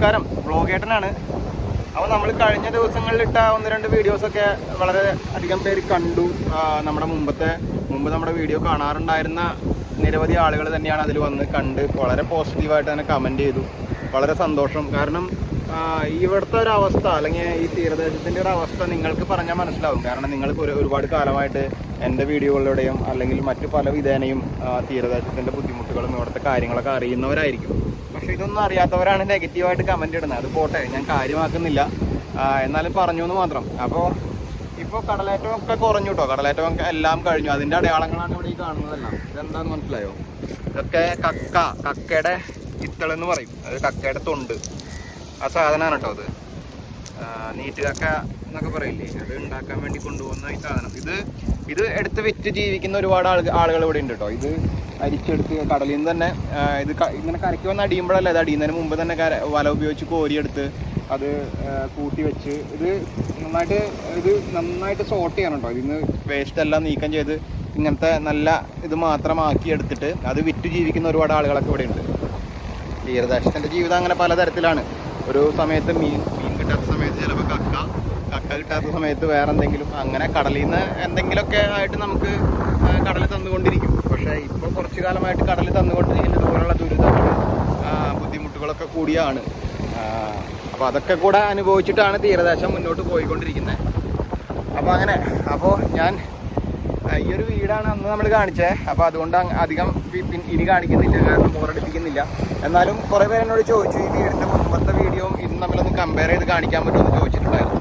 നമസ്കാരം. ബ്ലോഗേട്ടനാണ് അപ്പോൾ നമ്മൾ കഴിഞ്ഞ ദിവസങ്ങളിലിട്ട ഒന്ന് രണ്ട് വീഡിയോസൊക്കെ വളരെ അധികം പേര് കണ്ടു. നമ്മുടെ മുമ്പത്തെ മുമ്പ് നമ്മുടെ വീഡിയോ കാണാറുണ്ടായിരുന്ന നിരവധി ആളുകൾ തന്നെയാണ് അതിൽ വന്ന് കണ്ട് വളരെ പോസിറ്റീവായിട്ട് തന്നെ കമന്റ് ചെയ്തു. വളരെ സന്തോഷം. കാരണം ഇവിടുത്തെ ഒരു അവസ്ഥ അല്ലെങ്കിൽ ഈ തീരദേശത്തിന്റെ ഒരു അവസ്ഥ നിങ്ങൾക്ക് പറഞ്ഞാൽ മനസ്സിലാവും. കാരണം നിങ്ങൾക്ക് ഒരു ഒരുപാട് കാലമായിട്ട് എന്റെ വീഡിയോകളിലൂടെയും അല്ലെങ്കിൽ മറ്റു പല വിധേനയും തീരദേശത്തിന്റെ ബുദ്ധിമുട്ടുകളും ഇവിടുത്തെ കാര്യങ്ങളൊക്കെ അറിയുന്നവരായിരിക്കും. പക്ഷെ ഇതൊന്നും അറിയാത്തവരാണ് നെഗറ്റീവായിട്ട് കമന്റ് ഇടുന്നത്. അത് പോട്ടെ ഞാൻ കാര്യമാക്കുന്നില്ല. എന്നാലും പറഞ്ഞു എന്ന് മാത്രം. അപ്പോൾ ഇപ്പോൾ കടലേറ്റം ഒക്കെ കുറഞ്ഞു കേട്ടോ കടലേറ്റം എല്ലാം കഴിഞ്ഞു. അതിന്റെ അടയാളങ്ങളാണ് ഇവിടെ ഈ കാണുന്നതെല്ലാം. ഇതെന്താന്ന് മനസ്സിലായോ? ഇതൊക്കെ കക്ക കക്കയുടെ ഇത്തളെന്ന് പറയും. അത് കക്കയുടെ തൊണ്ട്. ആ സാധനമാണ് കേട്ടോ അത്. നീറ്റ് കക്ക എന്നൊക്കെ പറയില്ലേ? അത് ഉണ്ടാക്കാൻ വേണ്ടി കൊണ്ടുപോകുന്ന ഈ സാധനം. ഇത് ഇത് എടുത്ത് വിറ്റ് ജീവിക്കുന്ന ഒരുപാട് ആൾ ആളുകൾ ഇവിടെ ഉണ്ട് കേട്ടോ ഇത് അരിച്ചെടുത്ത് കടലിൽ നിന്ന് തന്നെ ഇത് ഇങ്ങനെ കരയ്ക്ക് വന്ന് അടിയുമ്പോഴല്ല ഇത് അടിയുന്നതിന് മുമ്പ് തന്നെ കര വല ഉപയോഗിച്ച് കോരിയെടുത്ത് അത് കൂട്ടി വെച്ച് ഇത് നന്നായിട്ട് ഇത് നന്നായിട്ട് സോർട്ട് ചെയ്യണം കേട്ടോ ഇതിന്ന് വേസ്റ്റ് എല്ലാം നീക്കം ചെയ്ത് ഇങ്ങനത്തെ നല്ല ഇത് മാത്രമാക്കി എടുത്തിട്ട് അത് വിറ്റ് ജീവിക്കുന്ന ഒരുപാട് ആളുകളൊക്കെ ഇവിടെ ഉണ്ട്. തീരദേശത്തിന്റെ ജീവിതം അങ്ങനെ പലതരത്തിലാണ്. ഒരു സമയത്ത് മീൻ മീൻ കിട്ടാത്ത സമയത്ത് ചിലപ്പോൾ കക്ക കക്ക കിട്ടാത്ത സമയത്ത് വേറെ എന്തെങ്കിലും അങ്ങനെ കടലിൽ നിന്ന് എന്തെങ്കിലുമൊക്കെ ആയിട്ട് നമുക്ക് കടൽ തന്നുകൊണ്ടിരിക്കും. പക്ഷേ ഇപ്പോൾ കുറച്ചു കാലമായിട്ട് കടൽ തന്നുകൊണ്ടിരിക്കുന്ന ഇതുപോലുള്ള ദുരിതങ്ങളും ബുദ്ധിമുട്ടുകളൊക്കെ കൂടിയാണ്. അപ്പോൾ അതൊക്കെ കൂടെ അനുഭവിച്ചിട്ടാണ് തീരദേശം മുന്നോട്ട് പോയിക്കൊണ്ടിരിക്കുന്നത് അപ്പോൾ അങ്ങനെ അപ്പോൾ ഞാൻ ഈ ഒരു വീടാണ് അന്ന് നമ്മൾ കാണിച്ചത് അപ്പോൾ അതുകൊണ്ട് അധികം ഇനി കാണിക്കുന്നില്ല കാരണം ബോറടിപ്പിക്കുന്നില്ല എന്നാലും കുറേ പേരെന്നോട് ചോദിച്ചു ഈ വീടിന്റെ മുമ്പത്തെ വീഡിയോയും ഇന്ന് തമ്മിലൊന്ന് കമ്പയർ ചെയ്ത് കാണിക്കാൻ പറ്റുമെന്ന് ചോദിച്ചിട്ടുണ്ടായിരുന്നു.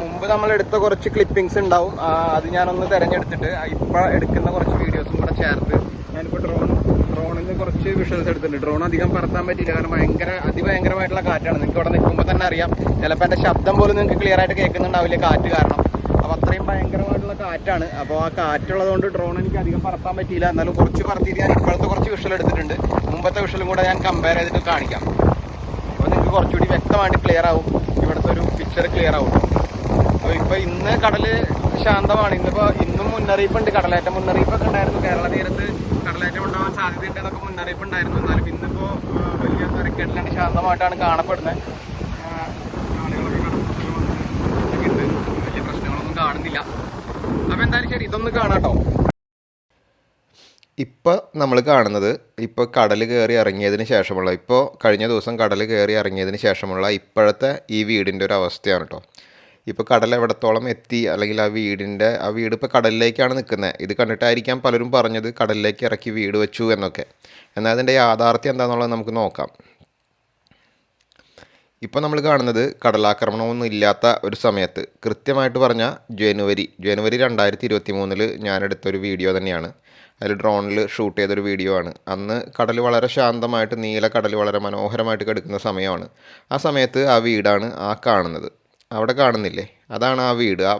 മുമ്പ് നമ്മൾ എടുത്ത കുറച്ച് ക്ലിപ്പിംഗ്സ് ഉണ്ടാവും. അത് ഞാനൊന്ന് തിരഞ്ഞെടുത്തിട്ട് ഇപ്പോൾ എടുക്കുന്ന കുറച്ച് വീഡിയോസും കൂടെ ചേർത്ത് ഞാനിപ്പോൾ ഡ്രോൺ ഡ്രോണിൽ നിന്ന് കുറച്ച് വിഷ്വൽസ് എടുത്തിട്ടുണ്ട്. ഡ്രോൺ അധികം പറത്താൻ പറ്റില്ല കാരണം ഭയങ്കര അതിഭയങ്കരമായിട്ടുള്ള കാറ്റാണ്. നിങ്ങൾക്ക് ഇവിടെ നിൽക്കുമ്പോൾ തന്നെ അറിയാം. ചിലപ്പോൾ എന്റെ ശബ്ദം പോലും നിങ്ങൾക്ക് ക്ലിയർ ആയിട്ട് കേൾക്കുന്നുണ്ടാവില്ല കാറ്റ് കാരണം. അപ്പോൾ അത്രയും ഭയങ്കരമായിട്ടുള്ള കാറ്റാണ്. അപ്പോൾ ആ കാറ്റുള്ളത് കൊണ്ട് ഡ്രോൺ എനിക്ക് അധികം പറത്താൻ പറ്റിയില്ല. എന്നാലും കുറച്ച് പറത്തിയിട്ട് ഞാൻ ഇപ്പോഴത്തെ കുറച്ച് വിഷ്വൽ എടുത്തിട്ടുണ്ട്. മുമ്പത്തെ വിഷ്വലും കൂടെ ഞാൻ കമ്പയർ ചെയ്തിട്ട് കാണിക്കാം. അപ്പോൾ നിങ്ങൾക്ക് കുറച്ചുകൂടി വ്യക്തമായിട്ട് ക്ലിയർ ആവും. ഇവിടുത്തെ ഒരു പിക്ചർ ക്ലിയർ ആവും. അപ്പോൾ ഇപ്പോൾ ഇന്ന് കടൽ ശാന്തമാണ്. ഇന്നിപ്പോൾ ഇന്നും മുന്നറിയിപ്പുണ്ട്. കടലേറ്റ മുന്നറിയിപ്പൊക്കെ ഉണ്ടായിരുന്നു. കേരള തീരത്ത് കടലേറ്റം ഉണ്ടാവാൻ സാധ്യതയുണ്ട് എന്നൊക്കെ മുന്നറിയിപ്പ് ഉണ്ടായിരുന്നു. എന്നാലും ഇന്നിപ്പോൾ വലിയ തിരക്കേട്ടിലാണ് ശാന്തമായിട്ടാണ് കാണപ്പെടുന്നത്. വലിയ പ്രശ്നങ്ങളൊന്നും കാണുന്നില്ല. അപ്പോൾ എന്തായാലും ശരി ഇതൊന്ന് കാണാട്ടോ. ഇപ്പോൾ നമ്മൾ കാണുന്നത് ഇപ്പോൾ കടൽ കയറി ഇറങ്ങിയതിന് ശേഷമുള്ള ഇപ്പോൾ കഴിഞ്ഞ ദിവസം കടൽ കയറി ഇറങ്ങിയതിന് ശേഷമുള്ള ഇപ്പോഴത്തെ ഈ വീടിന്റെ ഒരു അവസ്ഥയാണ് കേട്ടോ ഇപ്പോൾ കടൽ എവിടത്തോളം എത്തി അല്ലെങ്കിൽ ആ വീടിന്റെ ആ വീട് ഇപ്പോൾ കടലിലേക്കാണ് നിൽക്കുന്നത്. ഇത് കണ്ടിട്ടായിരിക്കാം പലരും പറഞ്ഞത് കടലിലേക്ക് ഇറക്കി വീട് വെച്ചു എന്നൊക്കെ. എന്നാൽ അതിന്റെ യാഥാർത്ഥ്യം എന്താണെന്നുള്ളത് നമുക്ക് നോക്കാം. ഇപ്പോൾ നമ്മൾ കാണുന്നത് കടലാക്രമണമൊന്നും ഇല്ലാത്ത ഒരു സമയത്ത്. കൃത്യമായിട്ട് പറഞ്ഞാൽ ജനുവരി ജനുവരി രണ്ടായിരത്തി ഇരുപത്തി മൂന്നിൽ ഞാനെടുത്തൊരു വീഡിയോ തന്നെയാണ്. അതിൽ ഡ്രോണിൽ ഷൂട്ട് ചെയ്തൊരു വീഡിയോ ആണ്. അന്ന് കടൽ വളരെ ശാന്തമായിട്ട് നീല കടൽ വളരെ മനോഹരമായിട്ട് കിടക്കുന്ന സമയമാണ്. ആ സമയത്ത് ആ വീടാണ് ആ കാണുന്നത്. അവിടെ കാണുന്നില്ലേ? അതാണ് ആ വീട്. ആ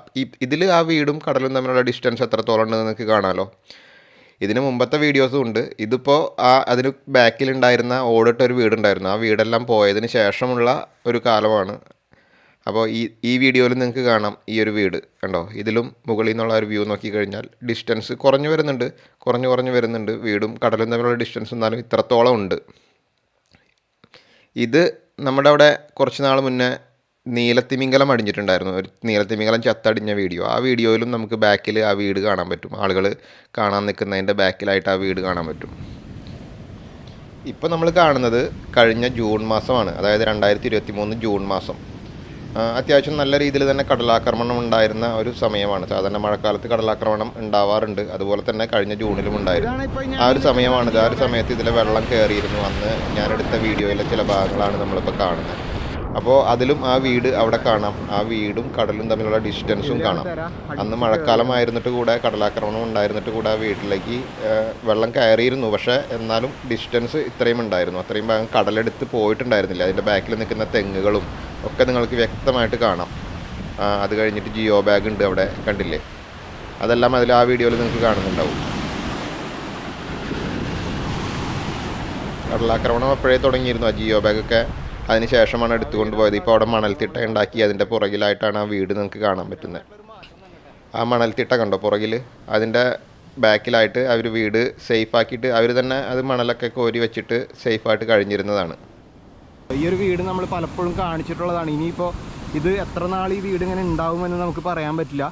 ഇതിൽ ആ വീടും കടലും തമ്മിലുള്ള ഡിസ്റ്റൻസ് എത്രത്തോളം ഉണ്ടെന്ന് നിങ്ങൾക്ക് കാണാമല്ലോ ഇതിന് മുമ്പത്തെ വീഡിയോസും ഉണ്ട്. ഇതിപ്പോൾ ആ അതിന് ബാക്കിലുണ്ടായിരുന്ന ഓടിട്ട ഒരു വീടുണ്ടായിരുന്നു. ആ വീടെല്ലാം പോയതിന് ശേഷമുള്ള ഒരു കാലമാണ്. അപ്പോൾ ഈ ഈ വീഡിയോയിൽ നിങ്ങൾക്ക് കാണാം ഈ ഒരു വീട് കണ്ടോ? ഇതിലും മുകളിൽ നിന്നുള്ള ഒരു വ്യൂ നോക്കി കഴിഞ്ഞാൽ ഡിസ്റ്റൻസ് കുറഞ്ഞു വരുന്നുണ്ട്. കുറഞ്ഞു കുറഞ്ഞു വരുന്നുണ്ട്. വീടും കടലും തമ്മിലുള്ള ഡിസ്റ്റൻസ് എന്നാലും ഇത്രത്തോളം ഉണ്ട്. ഇത് നമ്മുടെ അവിടെ കുറച്ച് നാൾ മുന്നേ നീലത്തിമിംഗലം അടിഞ്ഞിട്ടുണ്ടായിരുന്നു. ഒരു നീലത്തിമിംഗലം ചത്തടിഞ്ഞ വീഡിയോ. ആ വീഡിയോയിലും നമുക്ക് ബാക്കിൽ ആ വീട് കാണാൻ പറ്റും. ആളുകൾ കാണാൻ നിൽക്കുന്നതിന്റെ ബാക്കിലായിട്ട് ആ വീട് കാണാൻ പറ്റും. ഇപ്പോൾ നമ്മൾ കാണുന്നത് കഴിഞ്ഞ ജൂൺ മാസമാണ്. അതായത് രണ്ടായിരത്തി ഇരുപത്തി മൂന്ന് ജൂൺ മാസം. അത്യാവശ്യം നല്ല രീതിയിൽ തന്നെ കടലാക്രമണം ഉണ്ടായിരുന്ന ഒരു സമയമാണ്. സാധാരണ മഴക്കാലത്ത് കടലാക്രമണം ഉണ്ടാവാറുണ്ട്. അതുപോലെ തന്നെ കഴിഞ്ഞ ജൂണിലും ഉണ്ടായിരുന്നു. ആ ഒരു സമയമാണിത്. ആ ഒരു സമയത്ത് ഇതിലെ വെള്ളം കയറിയിരുന്നു. അന്ന് ഞാനെടുത്ത വീഡിയോയിലെ ചില ഭാഗങ്ങളാണ് നമ്മളിപ്പോൾ കാണുന്നത്. അപ്പോൾ അതിലും ആ വീട് അവിടെ കാണാം. ആ വീടും കടലും തമ്മിലുള്ള ഡിസ്റ്റൻസും കാണാം. അന്ന് മഴക്കാലമായിരുന്നിട്ട് കൂടെ കടലാക്രമണം ഉണ്ടായിരുന്നിട്ട് കൂടെ ആ വീട്ടിലേക്ക് വെള്ളം കയറിയിരുന്നു. പക്ഷേ എന്നാലും ഡിസ്റ്റൻസ് ഇത്രയും ഉണ്ടായിരുന്നു. അത്രയും ഭാഗം കടലെടുത്ത് പോയിട്ടുണ്ടായിരുന്നില്ല. അതിന്റെ ബാക്കിൽ നിൽക്കുന്ന തെങ്ങുകളും ഒക്കെ നിങ്ങൾക്ക് വ്യക്തമായിട്ട് കാണാം. അത് കഴിഞ്ഞിട്ട് ജിയോ ബാഗ് ഉണ്ട് അവിടെ കണ്ടില്ലേ? അതെല്ലാം അതിൽ ആ വീഡിയോയിൽ നിങ്ങൾക്ക് കാണുന്നുണ്ടാവും. കടലാക്രമണം അപ്പോഴേ തുടങ്ങിയിരുന്നു ആ ജിയോ ബാഗൊക്കെ അതിന് ശേഷമാണ് എടുത്തുകൊണ്ട് പോയത്. ഇപ്പോൾ അവിടെ മണൽത്തിട്ട ഉണ്ടാക്കി അതിന്റെ പുറകിലായിട്ടാണ് ആ വീട് നിങ്ങൾക്ക് കാണാൻ പറ്റുന്നത്. ആ മണൽത്തിട്ട കണ്ടോ പുറകിൽ അതിന്റെ ബാക്കിലായിട്ട് അവർ വീട് സേഫ് ആക്കിയിട്ട് അവർ തന്നെ അത് മണലൊക്കെ കോരി വെച്ചിട്ട് സേഫായിട്ട് കഴിഞ്ഞിരുന്നതാണ്. ഈ ഒരു വീട് നമ്മൾ പലപ്പോഴും കാണിച്ചിട്ടുള്ളതാണ്. ഇനിയിപ്പോൾ ഇത് എത്ര നാൾ ഈ വീട് ഇങ്ങനെ ഉണ്ടാവുമെന്ന് നമുക്ക് പറയാൻ പറ്റില്ല.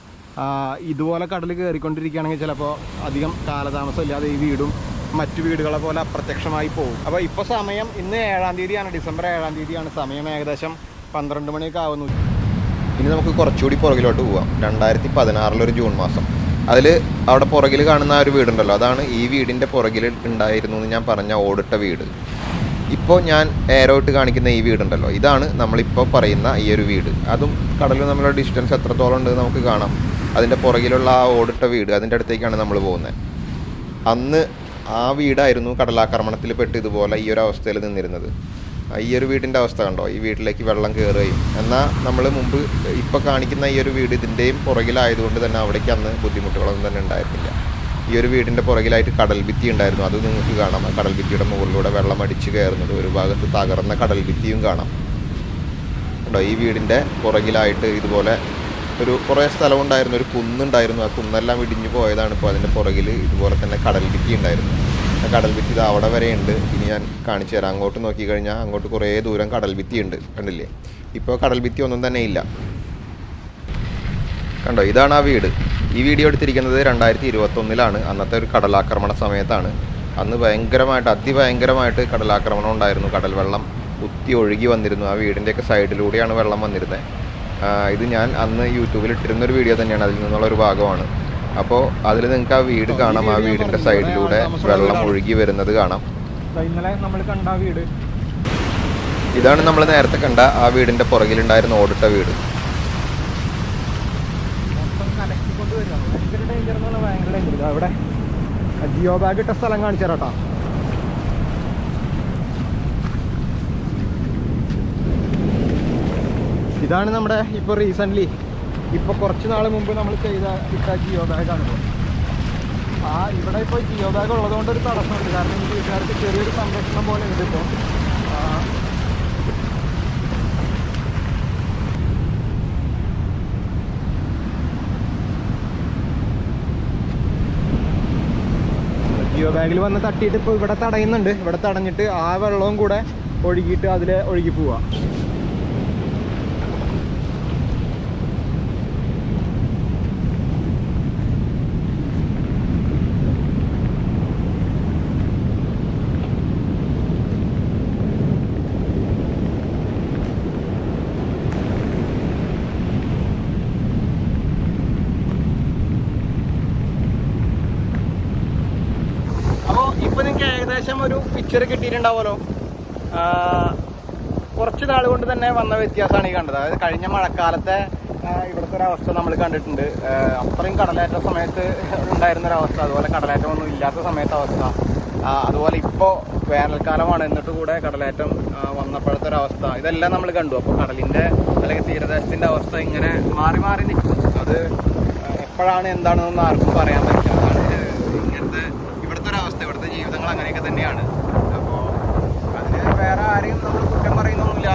ഇതുപോലെ കടൽ കയറിക്കൊണ്ടിരിക്കുകയാണെങ്കിൽ ചിലപ്പോൾ അധികം കാലതാമസം ഇല്ലാതെ ഈ വീടും മറ്റു വീടുകളെ പോലെ അപ്രത്യക്ഷമായി പോകും. അപ്പോൾ ഇപ്പോൾ സമയം ഇന്ന് ഏഴാം തീയതിയാണ് ഡിസംബർ ഏഴാം തീയതിയാണ്. സമയം ഏകദേശം പന്ത്രണ്ട് മണിയൊക്കെ ആവുന്നു. ഇനി നമുക്ക് കുറച്ചുകൂടി പുറകിലോട്ട് പോവാം. രണ്ടായിരത്തി പതിനാറിലൊരു ജൂൺ മാസം. അതിൽ അവിടെ പുറകിൽ കാണുന്ന ആ ഒരു വീടുണ്ടല്ലോ. അതാണ് ഈ വീടിന്റെ പുറകിൽ ഉണ്ടായിരുന്നു എന്ന് ഞാൻ പറഞ്ഞ ഓടിട്ട വീട്. ഇപ്പോൾ ഞാൻ ഏരോ കാണിക്കുന്ന ഈ വീടുണ്ടല്ലോ. ഇതാണ് നമ്മളിപ്പോൾ പറയുന്ന ഈ ഒരു വീട്. അതും കടലിൽ തമ്മിലുള്ള ഡിസ്റ്റൻസ് എത്രത്തോളം ഉണ്ട് നമുക്ക് കാണാം. അതിന്റെ പുറകിലുള്ള ആ ഓടിട്ട വീട് അതിന്റെ അടുത്തേക്കാണ് നമ്മൾ പോകുന്നത്. അന്ന് ആ വീടായിരുന്നു കടലാക്രമണത്തിൽ പെട്ട് ഇതുപോലെ ഈ ഒരു അവസ്ഥയിൽ നിന്നിരുന്നത്. ഈ ഒരു വീടിന്റെ അവസ്ഥ കണ്ടോ? ഈ വീട്ടിലേക്ക് വെള്ളം കയറുകയും. എന്നാൽ നമ്മൾ മുമ്പ് ഇപ്പോൾ കാണിക്കുന്ന ഈ ഒരു വീട് ഇതിന്റെയും പുറകിലായതുകൊണ്ട് തന്നെ അവിടേക്ക് അന്ന് ബുദ്ധിമുട്ടുകളൊന്നും തന്നെ ഉണ്ടായിരുന്നില്ല. ഈ ഒരു വീടിന്റെ പുറകിലായിട്ട് കടൽ ഭിത്തി ഉണ്ടായിരുന്നു. അത് നിങ്ങൾക്ക് കാണാം. ആ കടൽ ഭിത്തിയുടെ മുകളിലൂടെ വെള്ളം അടിച്ച് കയറുന്നത്. ഒരു ഭാഗത്ത് തകർന്ന കടൽ ഭിത്തിയും കാണാം. കണ്ടോ? ഈ വീടിന്റെ പുറകിലായിട്ട് ഇതുപോലെ ഒരു കുറേ സ്ഥലമുണ്ടായിരുന്നു ഒരു കുന്നുണ്ടായിരുന്നു. ആ കുന്നെല്ലാം ഇടിഞ്ഞു പോയതാണ് ഇപ്പോൾ അതിന്റെ പുറകിൽ ഇതുപോലെ തന്നെ കടൽ ഭിത്തി ഉണ്ടായിരുന്നു. ആ കടൽ ഭിത്തി ഇത് അവിടെ വരെ ഉണ്ട്. ഇനി ഞാൻ കാണിച്ചു തരാം. അങ്ങോട്ട് നോക്കിക്കഴിഞ്ഞാൽ അങ്ങോട്ട് കുറേ ദൂരം കടൽ ഭിത്തി ഉണ്ട്. കണ്ടില്ലേ? ഇപ്പോൾ കടൽ ഭിത്തി ഒന്നും തന്നെ ഇല്ല. കണ്ടോ? ഇതാണ് ആ വീട്. ഈ വീഡിയോ എടുത്തിരിക്കുന്നത് രണ്ടായിരത്തി ഇരുപത്തൊന്നിലാണ് അന്നത്തെ ഒരു കടലാക്രമണ സമയത്താണ്. അന്ന് ഭയങ്കരമായിട്ട് അതിഭയങ്കരമായിട്ട് കടലാക്രമണം ഉണ്ടായിരുന്നു. കടൽ വെള്ളം കുത്തി ഒഴുകി വന്നിരുന്നു. ആ വീടിന്റെയൊക്കെ സൈഡിലൂടെയാണ് വെള്ളം വന്നിരുന്നത്. ഇത് ഞാൻ അന്ന് യൂട്യൂബിൽ ഇട്ടിരുന്ന ഒരു വീഡിയോ തന്നെയാണ്. അതിൽ നിന്നുള്ള ഒരു ഭാഗമാണ്. അപ്പോൾ അതിൽ നിങ്ങൾക്ക് ആ വീട് കാണാം. ആ വീടിന്റെ സൈഡിലൂടെ വെള്ളം ഒഴുകി വരുന്നത് കാണാം. ഇന്നലെ നമ്മൾ കണ്ട വീട്. ഇതാണ് നമ്മൾ നേരത്തെ കണ്ട ആ വീടിന്റെ പുറകിലുണ്ടായിരുന്ന ഓടിട്ട വീട്. അവിടെ ജിയോ ബാഗ് ഇട്ട സ്ഥലം കാണിച്ചു ഇതാണ് നമ്മുടെ ഇപ്പോൾ റീസെന്റ്ലി ഇപ്പോൾ കുറച്ച് നാൾ മുമ്പ് നമ്മൾ ചെയ്ത ഇട്ട ജിയോ ബാഗാണ് ഇപ്പോൾ ആ ഇവിടെ ഇപ്പോൾ ജിയോ ബാഗ് ഉള്ളതുകൊണ്ട് ഒരു തടസ്സമുണ്ട്. കാരണം ഈ വീട്ടുകാർക്ക് ചെറിയൊരു സംരക്ഷണം പോലെ ഉണ്ട് ഇപ്പോൾ ജിയോ ബാഗിൽ വന്ന് തട്ടിയിട്ട് ഇപ്പോൾ ഇവിടെ തടയുന്നുണ്ട്. ഇവിടെ തടഞ്ഞിട്ട് ആ വെള്ളവും കൂടെ ഒഴുകിയിട്ട് അതിൽ ഒഴുകി പോവാ അപ്പോൾ ഇപ്പോൾ നിങ്ങൾക്ക് ഏകദേശം ഒരു പിക്ചർ കിട്ടിയിട്ടുണ്ടാവുമല്ലോ. കുറച്ച് നാൾ കൊണ്ട് തന്നെ വന്ന വ്യത്യാസമാണ് ഈ കണ്ടത്. അതായത് കഴിഞ്ഞ മഴക്കാലത്തെ ഇവിടുത്തെ ഒരവസ്ഥ നമ്മൾ കണ്ടിട്ടുണ്ട്. അത്രയും കടലേറ്റ സമയത്ത് ഉണ്ടായിരുന്ന ഒരു അവസ്ഥ അതുപോലെ കടലേറ്റമൊന്നും ഇല്ലാത്ത സമയത്തെ അവസ്ഥ. അതുപോലെ ഇപ്പോൾ വേനൽക്കാലമാണ് എന്നിട്ട് കൂടെ കടലേറ്റം വന്നപ്പോഴത്തെ ഒരു അവസ്ഥ ഇതെല്ലാം നമ്മൾ കണ്ടു. അപ്പോൾ കടലിന്റെ അല്ലെങ്കിൽ തീരദേശത്തിന്റെ അവസ്ഥ ഇങ്ങനെ മാറി മാറി നിൽക്കും അത് എപ്പോഴാണ് എന്താണെന്നൊന്നും ആർക്കും പറയാൻ പറ്റില്ല. ഇങ്ങനത്തെ ഇവിടുത്തെ ഒരവസ്ഥ. ഇവിടുത്തെ ജീവിതങ്ങൾ അങ്ങനെയൊക്കെ തന്നെയാണ്. അപ്പോൾ അതിന് വേറെ ആരെയും നമ്മൾ കുറ്റം പറയുന്നൊന്നുമില്ല.